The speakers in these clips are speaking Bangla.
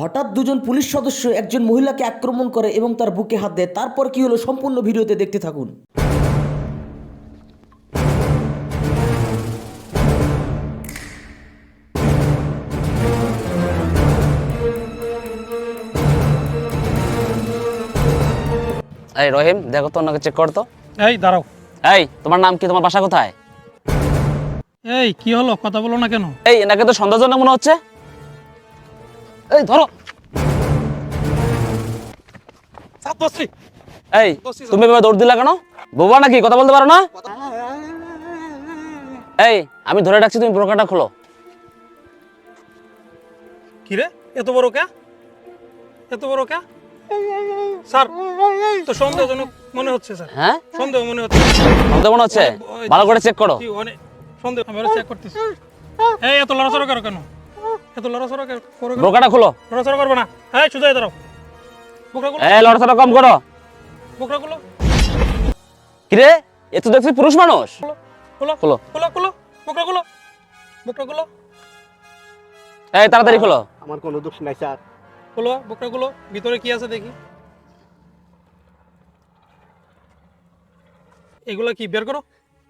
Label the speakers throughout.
Speaker 1: হঠাৎ দুজন পুলিশ সদস্য একজন মহিলাকে আক্রমণ করে এবং তার বুকে হাত দেয়। তারপর কি হলো? সম্পূর্ণ ভিডিওতে দেখতে থাকুন।
Speaker 2: এই রহিম দেখো তো ওনাকে চেক করতো
Speaker 3: এই দাঁড়াও।
Speaker 2: এই তোমার নাম কি? তোমার বাসা কোথায়?
Speaker 3: এই কি হলো? কথা বলো না কেন?
Speaker 2: এই এনাকে তো সন্দেহজনক মনে হচ্ছে। এই ধরো। এই তুমি দৌড় দিলা কেন? বোবা নাকি? কথা বলতে পারো না? এই আমি ধরে রাখছি তুমি ব্রোকারটা খোলো।
Speaker 3: কি রে? এত বড় কে? এত বড় কে? স্যার তো সন্দেহজনক মনে হচ্ছে স্যার।
Speaker 2: হ্যাঁ?
Speaker 3: সন্দেহ মনে হচ্ছে।
Speaker 2: সন্দেহ মনে হচ্ছে? ভালো করে চেক করো।
Speaker 3: সন্দেহ আমি চেক করতেছি। এই এত লড়াচড়া করো কেন? এত লড়াচড়া করো কেন?
Speaker 2: খোলো।
Speaker 3: লড়াচড়া করবে না। দাঁড়াও
Speaker 2: এই লড়াচড়া কম করো।
Speaker 3: বুকরাগুলো
Speaker 2: কিরে? এ তো দেখছি পুরুষ মানুষ।
Speaker 3: খুলো
Speaker 2: খোলো
Speaker 3: খুলো। খুলো বুকরাগুলো বুকরাগুলো
Speaker 2: এই তাড়াতাড়ি খোলো।
Speaker 4: আমার কোনো দোষ নাই স্যার।
Speaker 3: খুলো বুকরাগুলো ভিতরে কি আছে দেখি। এগুলা কি বের করো।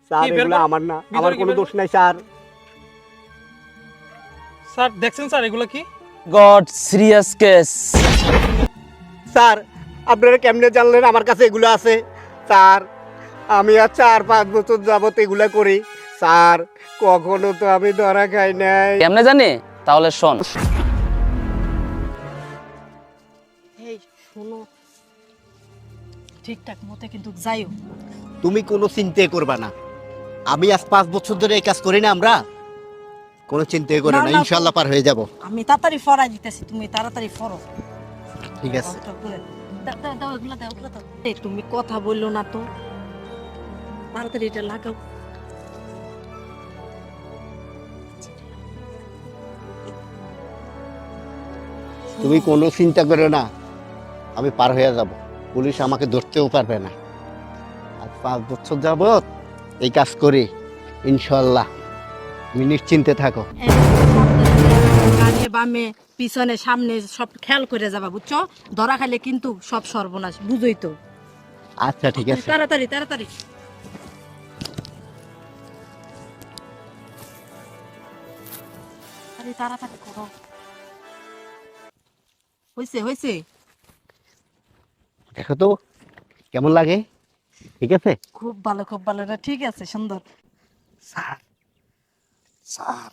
Speaker 4: স্যার এগুলো আমার না।
Speaker 3: ভিতরে
Speaker 4: আমার কোনো দোষ নাই স্যার।
Speaker 3: স্যার দেখছেন স্যার এগুলো কি?
Speaker 2: God serious case.
Speaker 4: স্যার আপনারা কেমনে জানলেন আমার কাছে এগুলো আছে? স্যার আমি আর চার পাঁচ বছর যাবত এগুলা করি। স্যার কখনো তো আমি ধরা খাই নাই।
Speaker 2: কেমনে জানি? তাহলে শোন।
Speaker 5: এই শোনো। ঠিকঠাক মতো কিন্তু যাইও।
Speaker 4: তুমি কোনো চিন্তাই করবা না। আমি আজ পাঁচ বছর ধরে এই কাজ করি না আমরা? কোনো চিন্তাই করো
Speaker 5: না,
Speaker 4: ইনশাল্লাহ পার হয়ে যাব।
Speaker 5: আমি তাড়াতাড়ি ফরাই দিতেছি তুমি তাড়াতাড়ি ফরো।
Speaker 4: ঠিক আছে।
Speaker 5: তুমি কথা বলল না তো। তাড়াতাড়ি এটা লাগাও।
Speaker 4: তুমি কোনো চিন্তা করো না আমি পার হয়ে যাব। পুলিশ আমাকে ধরতেও পারবে না। আর পাঁচ বছর যাবত এই কাজ করি ইনশাল্লাহ তুমি নিশ্চিন্তে থাকো।
Speaker 5: ডানে বামে পিছনে সামনে সব খেয়াল করে যাবা বুঝছ? ধরা খাইলে কিন্তু সব সর্বনাশ বুঝোই তো।
Speaker 4: আচ্ছা ঠিক আছে।
Speaker 5: তাড়াতাড়ি তাড়াতাড়ি। তাড়াতাড়ি করো। হয়েছে হয়েছে
Speaker 4: দেখো তো কেমন লাগে? ঠিক আছে?
Speaker 5: খুব ভালো খুব ভালো। ঠিক আছে সুন্দর।
Speaker 4: Sir sir.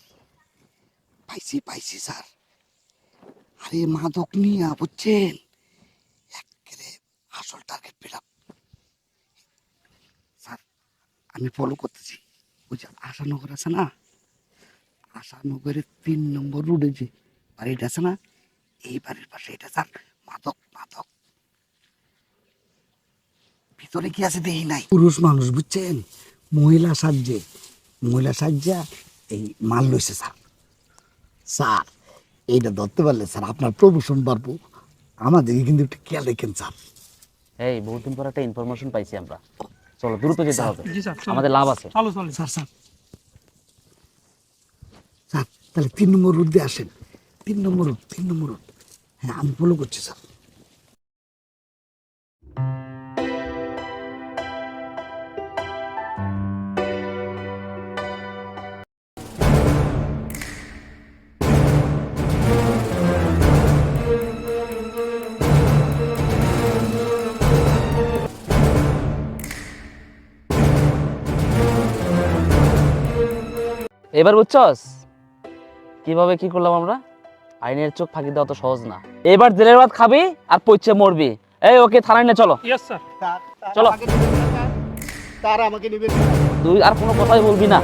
Speaker 4: পাইছি পাইছি স্যার। আরে মাদক নিয়ে, বুঝছেন? একেবারে আসল টার্গেট পেলাম। স্যার, আমি ফলো করতেছি। ওই যে আশানগর আছে না? আশানগরের তিন নম্বর রোডে যে বাড়িটা আছে না? এই বাড়ির পাশে এটা, স্যার, মাদক মাদক। ভিতরে কি আছে দেখি নাই? পুরুষ মানুষ, বুঝছেন? মহিলা সাহায্যে মহিলা সাহায্যা এই মাল লইছে স্যার। স্যার এইটা ধরতে পারলে স্যার আপনার প্রমোশন বাড়বো। আমাদেরকে কিন্তু একটু খেয়াল রেখেন স্যার।
Speaker 2: এই বহুদিন পর একটা ইনফরমেশন পাইছি আমরা। চলো দ্রুত যেতে হবে।
Speaker 3: জি স্যার চলো।
Speaker 2: আমাদের লাভ আছে।
Speaker 3: চালু চালু।
Speaker 4: Sir sir. স্যার তাহলে তিন নম্বর রুট দিয়ে আসেন। তিন নম্বর রুট তিন নম্বর রুট। হ্যাঁ আমি ফলো করছি স্যার।
Speaker 2: এবার বুঝছস? কীভাবে কি করলাম আমরা? আইনের চোখ ফাঁকি দেওয়া তো সহজ না। এবার জেলের ভাত খাবি আর পচে মরবি। এই ওকে থানায় না চলো।
Speaker 3: ইয়েস স্যার
Speaker 4: স্যার
Speaker 2: চলো।
Speaker 4: স্যার? আমাকে
Speaker 2: তুই আর কোনো কথাই বলবি না।